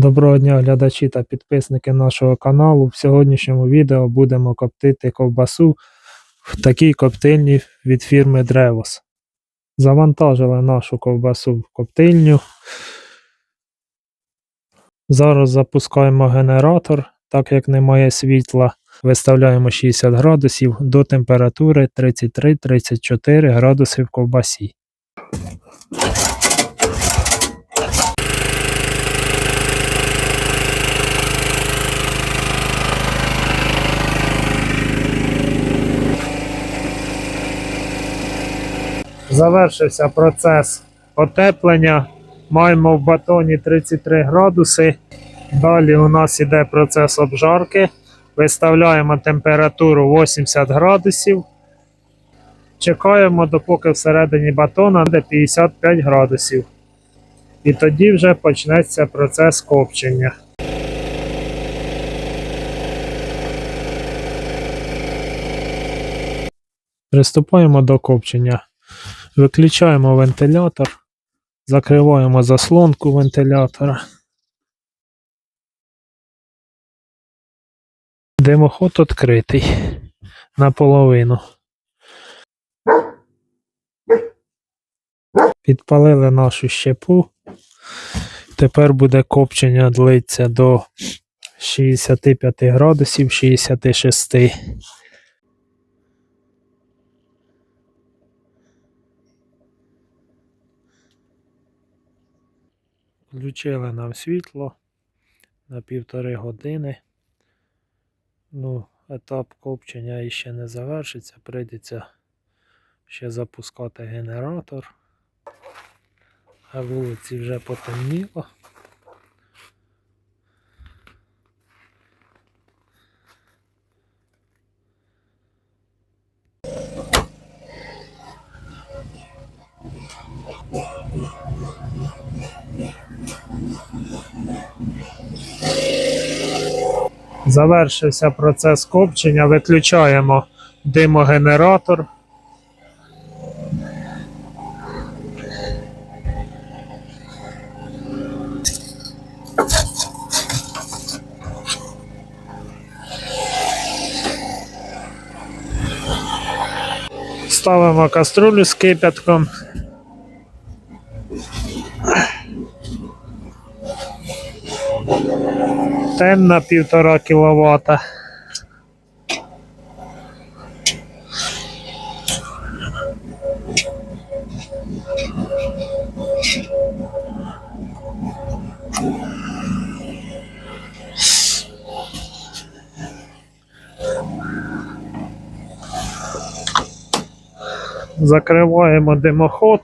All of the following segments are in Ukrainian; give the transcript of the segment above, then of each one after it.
Доброго дня, глядачі та підписники нашого каналу. В сьогоднішньому відео будемо коптити ковбасу в такій коптильні від фірми Древос. Завантажили нашу ковбасу в коптильню. Зараз запускаємо генератор, так як немає світла. Виставляємо 60 градусів до температури 33-34 градуси в ковбасі. Завершився процес отеплення. Маємо в батоні 33 градуси. Далі у нас іде процес обжарки. Виставляємо температуру 80 градусів. Чекаємо, допоки всередині батона буде 55 градусів. І тоді вже почнеться процес копчення. Приступаємо до копчення. Виключаємо вентилятор, закриваємо заслонку вентилятора. Димоход відкритий наполовину. Підпалили нашу щепу. Тепер буде копчення длиться до 65 градусів 66. Включили нам світло на півтори години. Ну, етап копчення іще не завершиться, прийдеться ще запускати генератор. А вулиці вже потемніло. Завершився процес копчення, виключаємо димогенератор. Ставимо каструлю з кипятком. Темна півтора кіловата. Закриваємо димоход.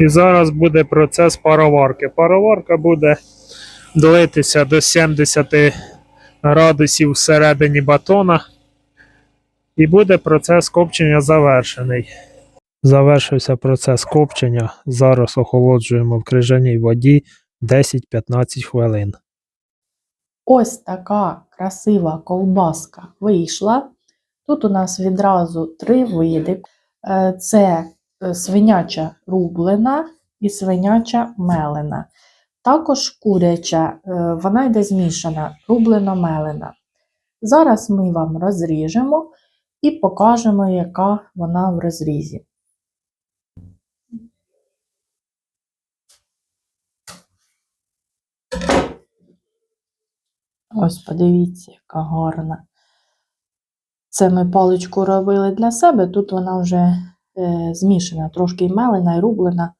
І зараз буде процес пароварки. Пароварка буде длитися до 70 градусів всередині батона. І буде процес копчення завершений. Завершився процес копчення. Зараз охолоджуємо в крижаній воді 10-15 хвилин. Ось така красива ковбаска вийшла. Тут у нас відразу три види: Е, це свиняча рублена і свиняча мелена. Також куряча, е, вона йде змішана, рублено-мелена. Зараз ми вам розріжемо і покажемо, яка вона в розрізі. Ось подивіться, яка гарна. Це ми паличку робили для себе, тут вона вже е, змішана, трошки мелена, і рублена.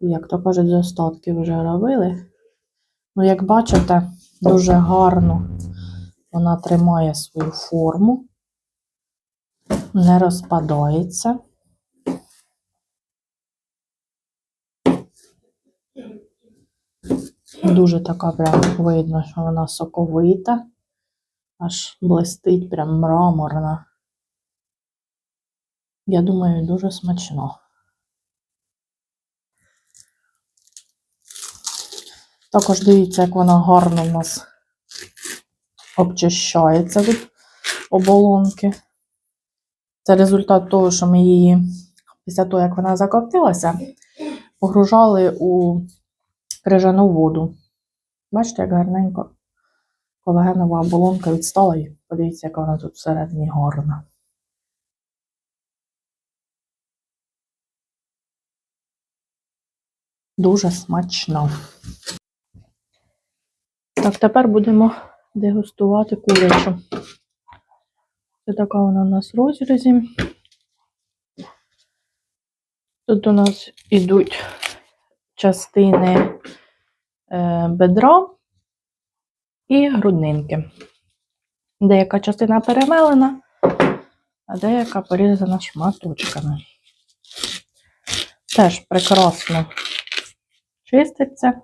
Як то кажуть, з остатків вже робили. Ну, як бачите, дуже гарно вона тримає свою форму, не розпадається. Дуже така прям видно, що вона соковита, аж блистить, прям мраморна. Я думаю, дуже смачно. Також дивіться, як вона гарно в нас обчищається від оболонки. Це результат того, що ми її після того, як вона закоптилася, погружали у крижану воду. Бачите, як гарненько колагенова оболонка відстала і подивіться, яка вона тут всередині гарна. Дуже смачно. Так, тепер будемо дегустувати курячу. Це така вона у нас в розрізі. Тут у нас ідуть частини е, бедра і груднинки. Деяка частина перемелена, а деяка порізана шматочками. Теж прекрасно чиститься.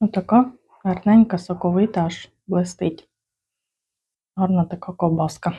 Отака гарненька, соковита, аж блистить. Гарна така ковбаска.